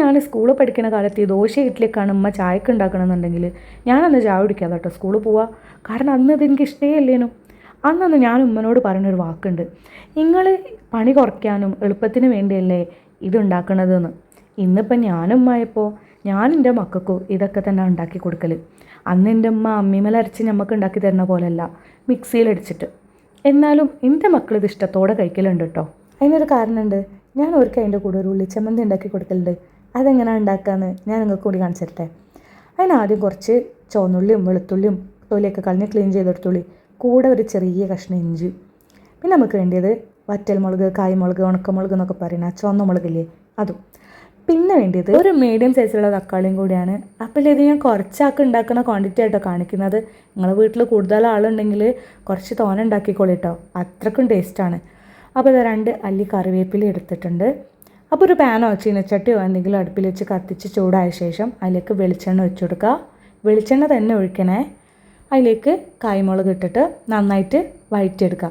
ഞാൻ സ്കൂളിൽ പഠിക്കുന്ന കാലത്ത് ഈ ദോശ ഇഡ്ഡലിയൊക്കെയാണ് ഉമ്മ ചായക്ക് ഉണ്ടാക്കണമെന്നുണ്ടെങ്കിൽ ഞാനന്ന് ചായ കുടിക്കാതെ കേട്ടോ സ്കൂളിൽ പോവാ. കാരണം അന്ന് അതെനിക്ക് ഇഷ്ടമല്ലേനു അന്നന്ന് ഞാൻ ഉമ്മനോട് പറഞ്ഞൊരു വാക്കുണ്ട്. നിങ്ങൾ പണി കുറയ്ക്കാനും എളുപ്പത്തിന് വേണ്ടിയല്ലേ ഇതുണ്ടാക്കണതെന്ന് ഇന്നിപ്പം ഞാനുമ്മായപ്പോൾ ഞാൻ എന്റെ മക്കൾക്കും ഇതൊക്കെ തന്നെ ഉണ്ടാക്കി കൊടുക്കൽ അന്ന് എന്റെ ഉമ്മ അമ്മിമല അരച്ച് നമുക്ക് ഉണ്ടാക്കി തരുന്ന പോലെയല്ല മിക്സിയിലടിച്ചിട്ട് എന്നാലും എന്റെ മക്കൾ ഇത് ഇഷ്ടത്തോടെ കഴിക്കലുണ്ട് കേട്ടോ. അതിനൊരു കാരണമുണ്ട് ഞാൻ അവർക്ക് അതിന്റെ കൂടെ ഒരു ഉള്ളിച്ചമ്മന്തി ഉണ്ടാക്കി കൊടുക്കലുണ്ട്. അതെങ്ങനെയാണ് ഉണ്ടാക്കുകയെന്ന് ഞാൻ നിങ്ങൾക്ക് കൂടി കാണിച്ചു അതിനാദ്യം കുറച്ച് ചുവന്നുള്ളിയും വെളുത്തുള്ളിയും തൊലിയൊക്കെ കളഞ്ഞ് ക്ലീൻ ചെയ്തെടുത്തുള്ളി. കൂടെ ഒരു ചെറിയ കഷ്ണം ഇഞ്ചി. പിന്നെ നമുക്ക് വേണ്ടിയത് വറ്റൽമുളക് കായ്മുളക് ഉണക്കമുളക് എന്നൊക്കെ പറയുന്ന ചുവന്ന മുളകില്ലേ അതും. പിന്നെ വേണ്ടിയത് ഒരു മീഡിയം സൈസിലുള്ള തക്കാളിയും കൂടിയാണ്. അപ്പോൾ ഇത് ഞാൻ കുറച്ചാൾക്ക് ഉണ്ടാക്കുന്ന ക്വാണ്ടിറ്റി ആയിട്ടോ കാണിക്കുന്നത്. നിങ്ങളെ വീട്ടിൽ കൂടുതൽ ആളുണ്ടെങ്കിൽ കുറച്ച് തോന ഉണ്ടാക്കിക്കോളി കേട്ടോ അത്രക്കും ടേസ്റ്റാണ് അപ്പോൾ ഇത് രണ്ട് അല്ലി കറിവേപ്പില എടുത്തിട്ടുണ്ട്. അപ്പോൾ ഒരു പാനോ ചീനച്ചട്ടിയോ എന്തെങ്കിലും അടുപ്പിൽ വെച്ച് കത്തിച്ച് ചൂടായ ശേഷം അതിലേക്ക് വെളിച്ചെണ്ണ ഒഴിച്ചു കൊടുക്കുക. വെളിച്ചെണ്ണ തന്നെ ഒഴിക്കണേ. അതിലേക്ക് കായ്മുളക് ഇട്ടിട്ട് നന്നായിട്ട് വഴറ്റിയെടുക്കുക.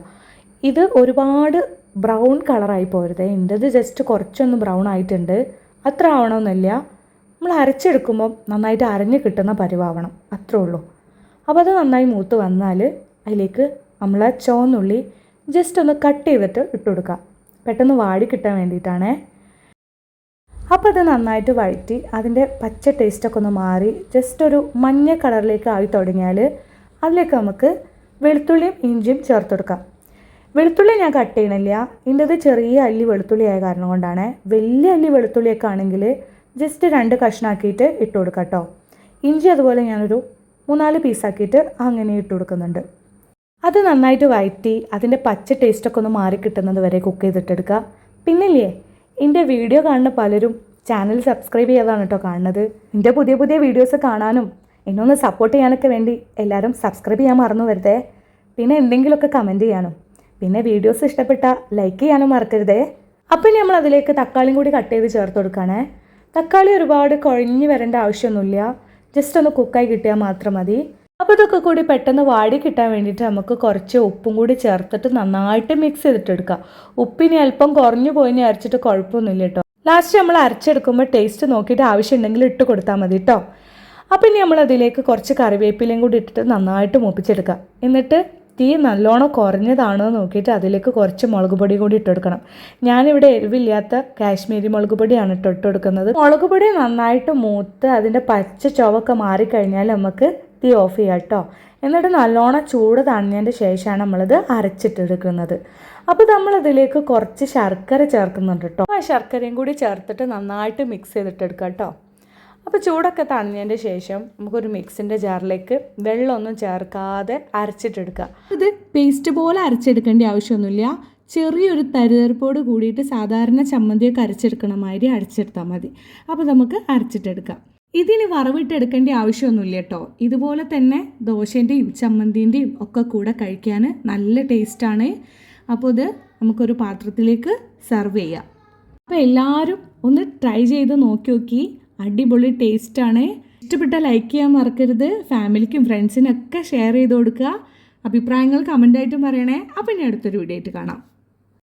ഇത് ഒരുപാട് ബ്രൗൺ കളറായി പോരുത്. എന്റെത് ജസ്റ്റ് കുറച്ചൊന്ന് ബ്രൗൺ ആയിട്ടുണ്ട്. അത്ര ആവണമെന്നില്ല. നമ്മൾ അരച്ചെടുക്കുമ്പോൾ നന്നായിട്ട് അരഞ്ഞ് കിട്ടുന്ന പരിവാവണം. അത്രേ ഉള്ളൂ. അപ്പോൾ അത് നന്നായി മൂത്ത് വന്നാൽ അതിലേക്ക് നമ്മൾ ചുവന്നുള്ളി ജസ്റ്റ് ഒന്ന് കട്ട് ചെയ്തിട്ട് ഇട്ട് കൊടുക്കുക. പെട്ടെന്ന് വാടി കിട്ടാൻ വേണ്ടിയിട്ടാണേ. അപ്പോൾ അത് നന്നായിട്ട് വഴറ്റി അതിന്റെ പച്ച ടേസ്റ്റൊക്കെ ഒന്ന് മാറി ജസ്റ്റ് ഒരു മഞ്ഞ കളറിലേക്ക് ആയി തുടങ്ങിയാൽ അതിലേക്ക് നമുക്ക് വെളുത്തുള്ളിയും ഇഞ്ചിയും ചേർത്ത് കൊടുക്കാം. വെളുത്തുള്ളി ഞാൻ കട്ട് ചെയ്യണില്ല. ഇതിന്റെത് ചെറിയ അല്ലി വെളുത്തുള്ളി ആയ കാരണം കൊണ്ടാണ്. വലിയ അല്ലി വെളുത്തുള്ളിയൊക്കെ ആണെങ്കിൽ ജസ്റ്റ് രണ്ട് കഷ്ണാക്കിയിട്ട് ഇട്ട് കൊടുക്കാം കേട്ടോ ഇഞ്ചി അതുപോലെ ഞാനൊരു മൂന്നാൽ പീസാക്കിയിട്ട് അങ്ങനെ ഇട്ട് കൊടുക്കുന്നുണ്ട്. അത് നന്നായിട്ട് വഴറ്റി അതിന്റെ പച്ച ടേസ്റ്റൊക്കെ ഒന്ന് മാറി കിട്ടുന്നത് വരെ കുക്ക് ചെയ്തിട്ടെടുക്കുക പിന്നില്ലേ? എന്റെ വീഡിയോ കാണുന്ന പലരും ചാനൽ സബ്സ്ക്രൈബ് ചെയ്യാതാണ് കേട്ടോ കാണുന്നത്. എന്റെ പുതിയ പുതിയ വീഡിയോസ് കാണാനും എന്നെ ഒന്ന് സപ്പോർട്ട് ചെയ്യാനൊക്കെ വേണ്ടി എല്ലാവരും സബ്സ്ക്രൈബ് ചെയ്യാൻ മറന്നു വരുതേ പിന്നെ എന്തെങ്കിലുമൊക്കെ കമന്റ് ചെയ്യാനും. പിന്നെ വീഡിയോസ് ഇഷ്ടപ്പെട്ട ലൈക്ക് ചെയ്യാനും മറക്കരുതേ. അപ്പം നമ്മൾ അതിലേക്ക് തക്കാളിയും കൂടി കട്ട് ചെയ്ത് ചേർത്ത് കൊടുക്കണേ. തക്കാളി ഒരുപാട് കുഴഞ്ഞു വരേണ്ട ആവശ്യമൊന്നുമില്ല. ജസ്റ്റ് ഒന്ന് കുക്കായി കിട്ടിയാൽ മാത്രം മതി. അപ്പോൾ ഇതൊക്കെ കൂടി പെട്ടെന്ന് വാടി കിട്ടാൻ വേണ്ടിയിട്ട് നമുക്ക് കുറച്ച് ഉപ്പും കൂടി ചേർത്തിട്ട് നന്നായിട്ട് മിക്സ് ചെയ്തിട്ടെടുക്കാം. ഉപ്പിനി അല്പം കുറഞ്ഞു പോയിന് അരച്ചിട്ട് കുഴപ്പമൊന്നുമില്ല കേട്ടോ. ലാസ്റ്റ് നമ്മൾ അരച്ചെടുക്കുമ്പോൾ ടേസ്റ്റ് നോക്കിയിട്ട് ആവശ്യമുണ്ടെങ്കിൽ ഇട്ട് കൊടുത്താൽ മതി കേട്ടോ. അപ്പം ഇനി നമ്മൾ അതിലേക്ക് കുറച്ച് കറിവേപ്പിലയും കൂടി ഇട്ടിട്ട് നന്നായിട്ട് മൂപ്പിച്ചെടുക്കാം. എന്നിട്ട് തീ നല്ലോണം കുറഞ്ഞതാണോ നോക്കിയിട്ട് അതിലേക്ക് കുറച്ച് മുളക് പൊടി കൂടി ഇട്ട് കൊടുക്കണം. ഞാനിവിടെ എരിവില്ലാത്ത കാശ്മീരി മുളക് പൊടിയാണ് ഇട്ട് ഇട്ട് കൊടുക്കുന്നത്. മുളക് പൊടി നന്നായിട്ട് മൂത്ത് അതിന്റെ പച്ച ചുവക്കെ മാറിക്കഴിഞ്ഞാൽ നമുക്ക് തീ ഓഫ് ചെയ്യാം കേട്ടോ. എന്നിട്ട് നല്ലോണം ചൂട് തണിഞ്ഞതിന്റെ ശേഷമാണ് നമ്മളിത് അരച്ചിട്ടെടുക്കുന്നത്. അപ്പോൾ നമ്മൾ ഇതിലേക്ക് കുറച്ച് ശർക്കര ചേർക്കുന്നുണ്ട് കേട്ടോ. ആ ശർക്കരയും കൂടി ചേർത്തിട്ട് നന്നായിട്ട് മിക്സ് ചെയ്തിട്ടെടുക്കാം കേട്ടോ. അപ്പോൾ ചൂടൊക്കെ തണിഞ്ഞതിന്റെ ശേഷം നമുക്കൊരു മിക്സിന്റെ ജാറിലേക്ക് വെള്ളമൊന്നും ചേർക്കാതെ അരച്ചിട്ടെടുക്കുക. ഇത് പേസ്റ്റ് പോലെ അരച്ചെടുക്കേണ്ട ആവശ്യമൊന്നുമില്ല. ചെറിയൊരു തരുതരപ്പോട് കൂടിയിട്ട് സാധാരണ ചമ്മന്തിയൊക്കെ അരച്ചെടുക്കണ മാതിരി അരച്ചെടുത്താൽ മതി. അപ്പോൾ നമുക്ക് അരച്ചിട്ടെടുക്കാം. ഇതിന് വറവിട്ടെടുക്കേണ്ട ആവശ്യമൊന്നുമില്ല കേട്ടോ. ഇതുപോലെ തന്നെ ദോശേന്റെയും ചമ്മന്തിന്റെയും ഒക്കെ കൂടെ കഴിക്കാൻ നല്ല ടേസ്റ്റാണ്. അപ്പോൾ ഇത് നമുക്കൊരു പാത്രത്തിലേക്ക് സെർവ് ചെയ്യാം. അപ്പോൾ എല്ലാവരും ഒന്ന് ട്രൈ ചെയ്ത് നോക്കി നോക്കി. അടിപൊളി ടേസ്റ്റാണ്. ഇഷ്ടപ്പെട്ട ലൈക്ക് ചെയ്യാൻ മറക്കരുത്. ഫാമിലിക്കും ഫ്രണ്ട്സിനൊക്കെ ഷെയർ ചെയ്ത് കൊടുക്കുക. അഭിപ്രായങ്ങൾ കമന്റായിട്ടും പറയണേ. അപ്പം ഇനി അടുത്തൊരു വീഡിയോ ആയിട്ട് കാണാം.